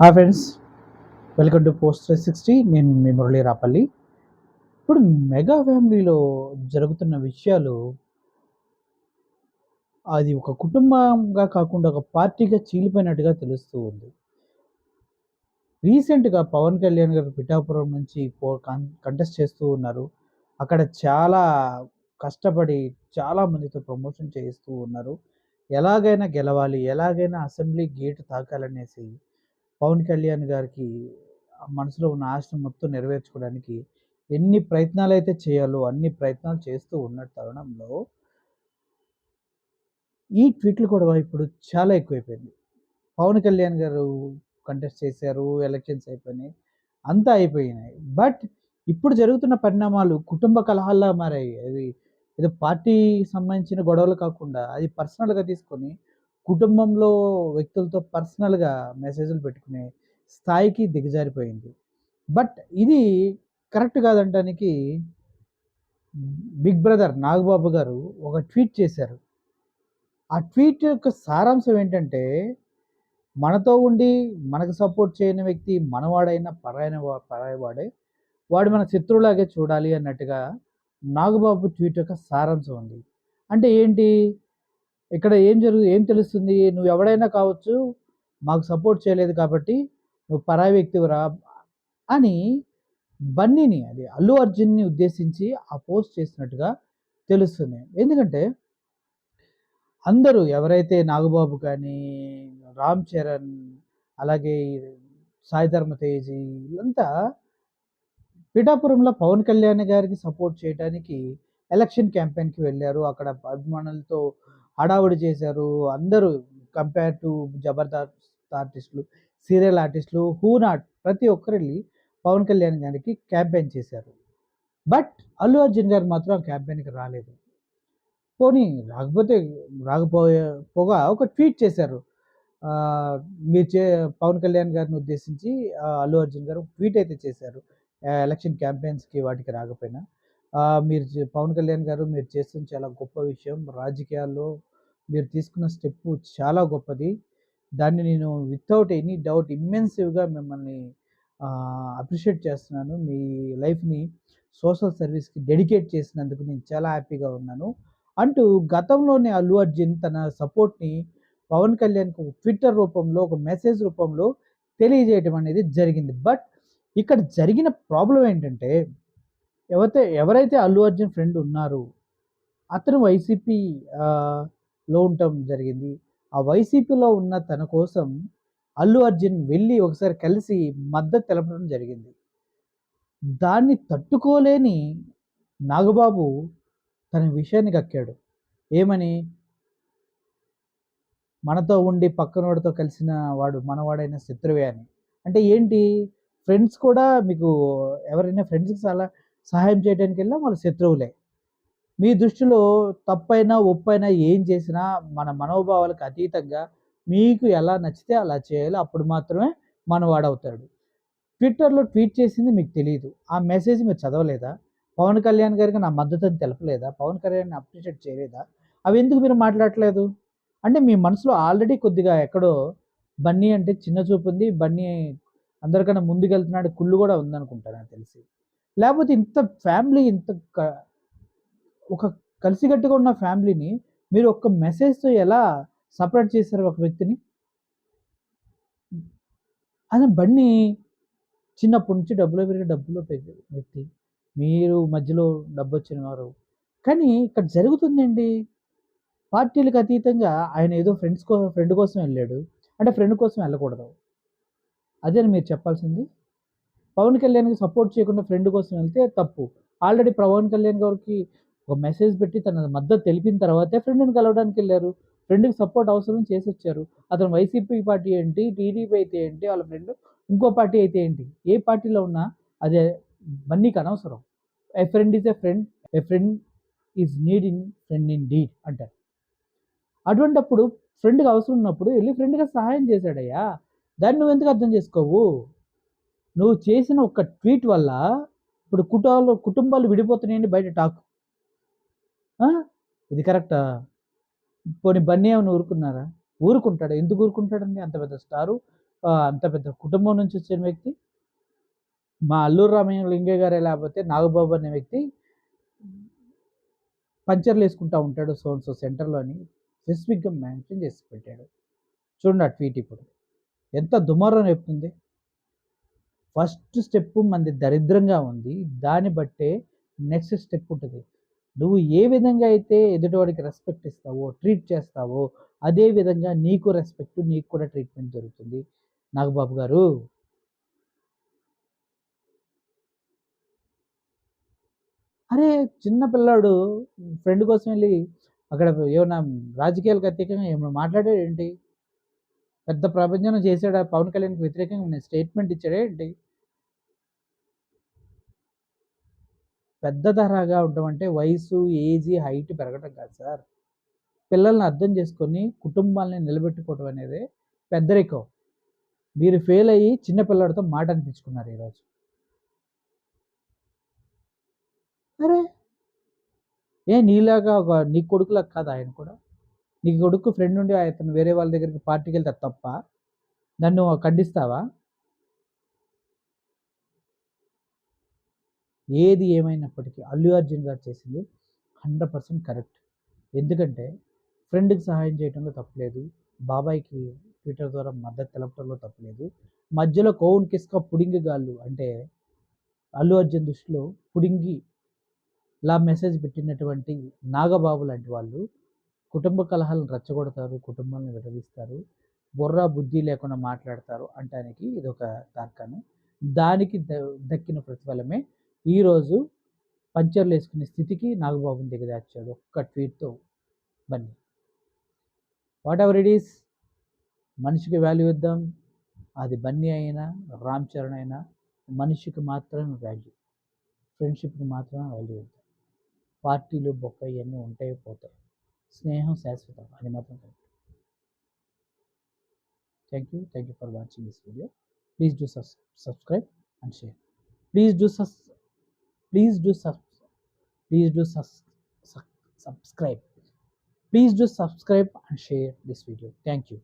Hi friends welcome to post three sixty నేను మీ మురళీ రాపల్లి. ఇప్పుడు మెగా ఫ్యామిలీలో జరుగుతున్న విషయాలు అది ఒక కుటుంబంగా కాకుండా ఒక పార్టీగా చీలిపోయినట్టుగా తెలుస్తూ ఉంది. రీసెంట్గా పవన్ కళ్యాణ్ గారు పిఠాపురం నుంచి పో కంటెస్ట్ చేస్తూ ఉన్నారు. అక్కడ చాలా కష్టపడి చాలా మందితో ప్రమోషన్ చేస్తూ ఉన్నారు. ఎలాగైనా గెలవాలి ఎలాగైనా అసెంబ్లీ గేట్ తాకాలనేసి పవన్ కళ్యాణ్ గారికి మనసులో ఉన్న ఆశను మొత్తం నెరవేర్చుకోవడానికి ఎన్ని ప్రయత్నాలు అయితే చేయాలో అన్ని ప్రయత్నాలు చేస్తూ ఉన్న తరుణంలో ఈ ట్వీట్లు కూడా ఇప్పుడు చాలా ఎక్కువైపోయింది. పవన్ కళ్యాణ్ గారు కంటెస్ట్ చేశారు ఎలక్షన్స్ అయిపోయినాయి అంతా అయిపోయినాయి. బట్ ఇప్పుడు జరుగుతున్న పరిణామాలు కుటుంబ కలహాల్లా మారాయి. అవి ఏదో పార్టీ సంబంధించిన గొడవలు కాకుండా అది పర్సనల్గా తీసుకొని కుటుంబంలో వ్యక్తులతో పర్సనల్గా మెసేజ్లు పెట్టుకునే స్థాయికి దిగజారిపోయింది. బట్ ఇది కరెక్ట్ కాదంటానికి బిగ్ బ్రదర్ నాగబాబు గారు ఒక ట్వీట్ చేశారు. ఆ ట్వీట్ యొక్క సారాంశం ఏంటంటే మనతో ఉండి మనకు సపోర్ట్ చేయని వ్యక్తి మనవాడైన పరాయన వా- పరాయవాడే వాడు మన శత్రువులాగే చూడాలి అన్నట్టుగా నాగబాబు ట్వీట్ యొక్క సారాంశం ఉంది. అంటే ఏంటి? ఇక్కడ ఏం జరుగు ఏం తెలుస్తుంది? నువ్వు ఎవడైనా కావచ్చు మాకు సపోర్ట్ చేయలేదు కాబట్టి నువ్వు పరాయి వ్యక్తివరా అని బన్నీని అది అల్లు అర్జున్ని ఉద్దేశించి ఆ పోస్ట్ చేసినట్టుగా తెలుస్తుంది. ఎందుకంటే అందరూ ఎవరైతే నాగబాబు కానీ రామ్ చరణ్ అలాగే సాయి ధర్మ తేజీ వీళ్ళంతా పిఠాపురంలో పవన్ కళ్యాణ్ గారికి సపోర్ట్ చేయడానికి ఎలక్షన్ క్యాంపెయిన్కి వెళ్ళారు. అక్కడ అభిమానులతో హడావుడి చేశారు. అందరూ కంపేర్ టు జబర్దస్త్ ఆర్టిస్టులు సీరియల్ ఆర్టిస్టులు హూ నాట్ ప్రతి ఒక్కరు వెళ్ళి పవన్ కళ్యాణ్ గారికి క్యాంపెయిన్ చేశారు. బట్ అల్లు అర్జున్ గారు మాత్రం క్యాంపెయిన్కి రాలేదు. పోనీ రాకపోతే రాకపోయే పోగా ఒక ట్వీట్ చేశారు. మీరు చే పవన్ కళ్యాణ్ గారిని ఉద్దేశించి అల్లు అర్జున్ గారు ట్వీట్ అయితే చేశారు. ఎలక్షన్ క్యాంపెయిన్స్కి వాటికి రాకపోయినా. మీరు పవన్ కళ్యాణ్ గారు మీరు చేస్తున్న చాలా గొప్ప విషయం రాజకీయాల్లో మీరు తీసుకున్న స్టెప్ చాలా గొప్పది. దాన్ని నేను వితౌట్ ఎనీ డౌట్ ఇమ్మెన్సివ్గా మిమ్మల్ని అప్రిషియేట్ చేస్తున్నాను. మీ లైఫ్ని సోషల్ సర్వీస్కి డెడికేట్ చేసినందుకు నేను చాలా హ్యాపీగా ఉన్నాను. అంటూ గతంలోనే అల్లు అర్జున్ తన సపోర్ట్ని పవన్ కళ్యాణ్కి ఒక ట్విట్టర్ రూపంలో ఒక మెసేజ్ రూపంలో తెలియజేయడం అనేది జరిగింది. బట్ ఇక్కడ జరిగిన ప్రాబ్లం ఏంటంటే ఎవరైతే ఎవరైతే అల్లు అర్జున్ ఫ్రెండ్ ఉన్నారు అతను వైసీపీ లో ఉండటం జరిగింది. ఆ వైసీపీలో ఉన్న తన కోసం అల్లు అర్జున్ వెళ్ళి ఒకసారి కలిసి మద్దతు తెలపడం జరిగింది. దాన్ని తట్టుకోలేని నాగబాబు తన విషయాన్ని కక్కాడు. ఏమని? మనతో ఉండి పక్కనోడితో కలిసిన వాడు మనవాడైన శత్రువే అని. అంటే ఏంటి? ఫ్రెండ్స్ కూడా మీకు ఎవరైనా ఫ్రెండ్స్కి చాలా సహాయం చేయడానికి వెళ్ళినా వాళ్ళ శత్రువులే. మీ దృష్టిలో తప్పైనా ఒప్పైనా ఏం చేసినా మన మనోభావాలకు అతీతంగా మీకు ఎలా నచ్చితే అలా చేయాలి. అప్పుడు మాత్రమే మనవాడవుతాడు. ట్విట్టర్లో ట్వీట్ చేసింది మీకు తెలియదు ఆ మెసేజ్ మీరు చదవలేదా? పవన్ కళ్యాణ్ గారికి నా మద్దతుని తెలపలేదా? పవన్ కళ్యాణ్ని అప్రిషియేట్ చేయలేదా? అవి ఎందుకు మీరు మాట్లాడట్లేదు? అంటే మీ మనసులో ఆల్రెడీ కొద్దిగా ఎక్కడో బన్నీ అంటే చిన్న చూపు ఉంది. బన్నీ అందరికన్నా ముందుకెళ్తున్నాడు. కుళ్ళు కూడా ఉందనుకుంటా నాకు తెలిసి. లేకపోతే ఇంత ఫ్యామిలీ ఇంత ఒక కలిసికట్టుగా ఉన్న ఫ్యామిలీని మీరు ఒక్క మెసేజ్తో ఎలా సపరేట్ చేశారు ఒక వ్యక్తిని? అదే బండి చిన్నప్పటి నుంచి డబ్బులో పెరిగి డబ్బులో పెరిగే వ్యక్తి. మీరు మధ్యలో డబ్బు వచ్చిన వారు కానీ ఇక్కడ జరుగుతుందండి. పార్టీలకు అతీతంగా ఆయన ఏదో ఫ్రెండ్స్ కో ఫ్రెండ్ కోసం వెళ్ళాడు. అంటే ఫ్రెండ్ కోసం వెళ్ళకూడదు. అదే మీరు చెప్పాల్సింది. పవన్ కళ్యాణ్కి సపోర్ట్ చేయకుండా ఫ్రెండ్ కోసం వెళ్తే తప్పు. ఆల్రెడీ పవన్ కళ్యాణ్ గారికి ఒక మెసేజ్ పెట్టి తన మద్దతు తెలిపిన తర్వాతే ఫ్రెండ్ని కలవడానికి వెళ్ళారు. ఫ్రెండ్కి సపోర్ట్ అవసరం చేసి వచ్చారు. అతను వైసీపీ పార్టీ ఏంటి? టీడీపీ అయితే ఏంటి? వాళ్ళ ఫ్రెండ్ ఇంకో పార్టీ అయితే ఏంటి? ఏ పార్టీలో ఉన్నా అదే బన్నీకి అనవసరం. A friend is a friend a friend is need in friend in deed అంటారు. అటువంటప్పుడు ఫ్రెండ్కి అవసరం ఉన్నప్పుడు వెళ్ళి ఫ్రెండ్గా సహాయం చేశాడయ్యా. దాన్ని నువ్వు ఎందుకు అర్థం చేసుకోవు? నువ్వు చేసిన ఒక ట్వీట్ వల్ల ఇప్పుడు కుటుంబాలు కుటుంబాలు విడిపోతున్నాయని బయట టాక్ ఇది కరెక్టా పోనీ బన్నీ ఏమైనా ఊరుకున్నారా ఊరుకుంటాడు ఎందుకు ఊరుకుంటాడండి అంత పెద్ద స్టారు అంత పెద్ద కుటుంబం నుంచి వచ్చిన వ్యక్తి. మా అల్లూరి రామలింగయ్య గారే లేకపోతే నాగబాబు అనే వ్యక్తి పంచర్లు వేసుకుంటా ఉంటాడు సో సో సెంటర్‌లో అని స్పెసిఫిక్‌గా మెన్షన్ చేసి పెట్టాడు. చూడండి ఆ ట్వీట్ ఇప్పుడు. ఎంత దుమారం చెప్తుంది ఫస్ట్ స్టెప్ మనది దరిద్రంగా ఉంది. దాన్ని బట్టే నెక్స్ట్ స్టెప్ ఉంటుంది నువ్వు ఏ విధంగా అయితే ఎదుటివాడికి రెస్పెక్ట్ ఇస్తావో, ట్రీట్ చేస్తావో, అదే విధంగా నీకు రెస్పెక్ట్, నీకు కూడా ట్రీట్‌మెంట్ దొరుకుతుంది. నాగబాబు గారు. అరే! చిన్న పిల్లాడు ఫ్రెండ్ కోసం వెళ్ళి అక్కడ ఏమన్నా రాజకీయాలకు అతీతంగా మాట్లాడాడు ఏంటి పెద్ద ప్రభంజనం చేశాడా పవన్ కళ్యాణ్‌కి వ్యతిరేకంగా స్టేట్మెంట్ ఇచ్చాడా ఏంటి? పెద్ద తరహాగా ఉండడం అంటే వయసు, ఏజీ, హైట్ పెరగడం కాదు సార్. పిల్లల్ని అర్థం చేసుకొని కుటుంబాల్ని నిలబెట్టుకోవడం అనేది పెద్దరికం. మీరు ఫెయిల్ అయ్యి చిన్నపిల్లడితో మాట అనిపించుకున్నారు ఈరోజు. అరే! ఏ నీలాగా ఒక నీ కొడుకులా కాదు ఆయన కూడా? నీ కొడుకు ఫ్రెండ్ ఉండి అతను వేరే వాళ్ళ దగ్గరికి పార్టీకి వెళ్తే తప్ప నన్ను ఖండిస్తావా? ఏది ఏమైనప్పటికీ అల్లు అర్జున్ గారు చేసింది 100% కరెక్ట్. ఎందుకంటే ఫ్రెండ్‌కి సహాయం చేయడంలో తప్పలేదు బాబాయ్కి ట్విట్టర్ ద్వారా మద్దతు తెలపడంలో తప్పలేదు మధ్యలో కౌన్ కిస్కా పుడింగిగాళ్ళు అంటే అల్లు అర్జున్ దృష్టిలో పుడింగి లా మెసేజ్ పెట్టినటువంటి నాగబాబు లాంటి వాళ్ళు కుటుంబ కలహాలను రెచ్చగొడతారు. కుటుంబాలను విడదీస్తారు. బుర్ర, బుద్ధి లేకుండా మాట్లాడతారు అంటానికి ఇది ఒక తార్కాణం. దానికి ద దక్కిన ప్రతిఫలమే ఈరోజు పంచర్లు వేసుకునే స్థితికి నాగబాబుని దిగదార్చాడు ఒక్క ట్వీట్‌తో Bunny. Whatever it is మనిషికి వాల్యూ ఇద్దాం. అది బన్నీ అయినా, రామ్ చరణ్ అయినా మనిషికి మాత్రమే వాల్యూ. ఫ్రెండ్‌షిప్‌కి మాత్రమే వాల్యూ ఇద్దాం. పార్టీలు, బొక్క ఇవన్నీ ఉంటాయి, పోతాయి. స్నేహం శాశ్వతం. అది మాత్రం correct. Thank you. Thank you for watching this video. Please do sus subscribe and share. Please do sus please do sub- please do sus- su- subscribe. Please do subscribe and share this video. Thank you.